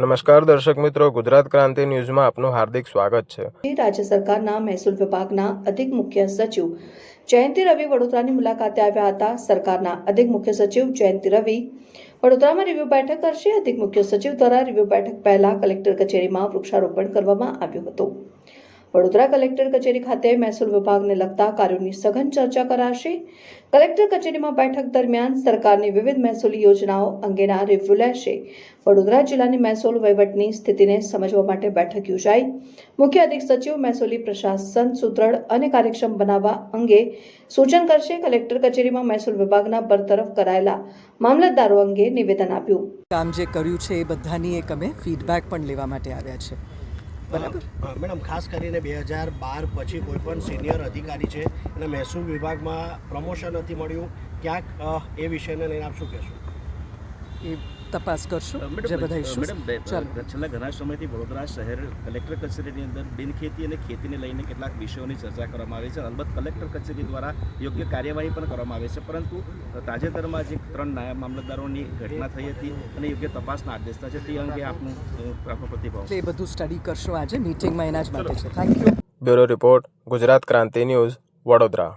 નમસ્કાર દર્શક મિત્રો, ગુજરાત ક્રાંતિ ન્યૂઝમાં આપનું હાર્દિક સ્વાગત છે. રાજ્ય સરકારના મહેસૂલ વિભાગના અધિક મુખ્ય સચિવ જયંતિ રવિ વડોદરાની મુલાકાતે આવ્યા હતા. સરકારના અધિક મુખ્ય સચિવ જયંતિ રવિ વડોદરામાં રિવ્યુ બેઠક કરશે. અધિક મુખ્ય સચિવ દ્વારા રિવ્યુ બેઠક પહેલા કલેક્ટર કચેરીમાં વૃક્ષારોપણ કરવામાં આવ્યું હતું. વડોદરા કલેક્ટર કચેરી ખાતે મહેસૂલ વિભાગને લગતા કાર્યોની સઘન ચર્ચા કરાશે. કલેક્ટર કચેરીમાં બેઠક દરમિયાન સરકારની વિવિધ મહેસૂલી યોજનાઓ અંગેના રિવ્યુ લેશે. વડોદરા જિલ્લાની મહેસૂલ વહીવટની સ્થિતિને સમજવા માટે બેઠક યોજાઈ. મુખ્ય અધિક સચિવ મહેસૂલી પ્રશાસન સુદૃઢ અને કાર્યક્ષમ બનાવવા અંગે સૂચન કરશે. કલેક્ટર કચેરીમાં મહેસૂલ વિભાગના બરતરફ કરાયેલા મામલતદારો અંગે નિવેદન આપ્યું. કામ જે કર્યું છે એ બધાની એક અમે ફીડબેક પણ લેવા માટે આવ્યા છે. બરાબર? મેડમ ખાસ કરીને બે હજાર બાર પછી કોઈ પણ સિનિયર અધિકારી છે અને મહેસૂલ વિભાગમાં પ્રમોશન નથી મળ્યું ક્યાંક એ વિષયને લઈને આપ શું કહેશો? એ તપાસ કરશું. જે મેડમ બધા છેલ્લા ઘણા સમયથી વડોદરા શહેર કલેક્ટર કચેરીની અંદર બિનખેતી અને ખેતીને લઈને કેટલાક વિષયોની ચર્ચા કરવામાં આવી છે. અલબત્ત કલેક્ટર કચેરી દ્વારા યોગ્ય કાર્યવાહી પણ કરવામાં આવે છે. પરંતુ તાજેતરમાં જે ત્રણ નાયબ મામલતદારોની ઘટના થઈ હતી અને યોગ્ય તપાસના આદેશ છે. તે અંગે આપનું આપનો પ્રતિભાવ. એ બધું સ્ટડી કરશું આજે. મીટિંગમાં એના જ માટે છે. Thank you bureau report Gujarat Kranti news Vadodara.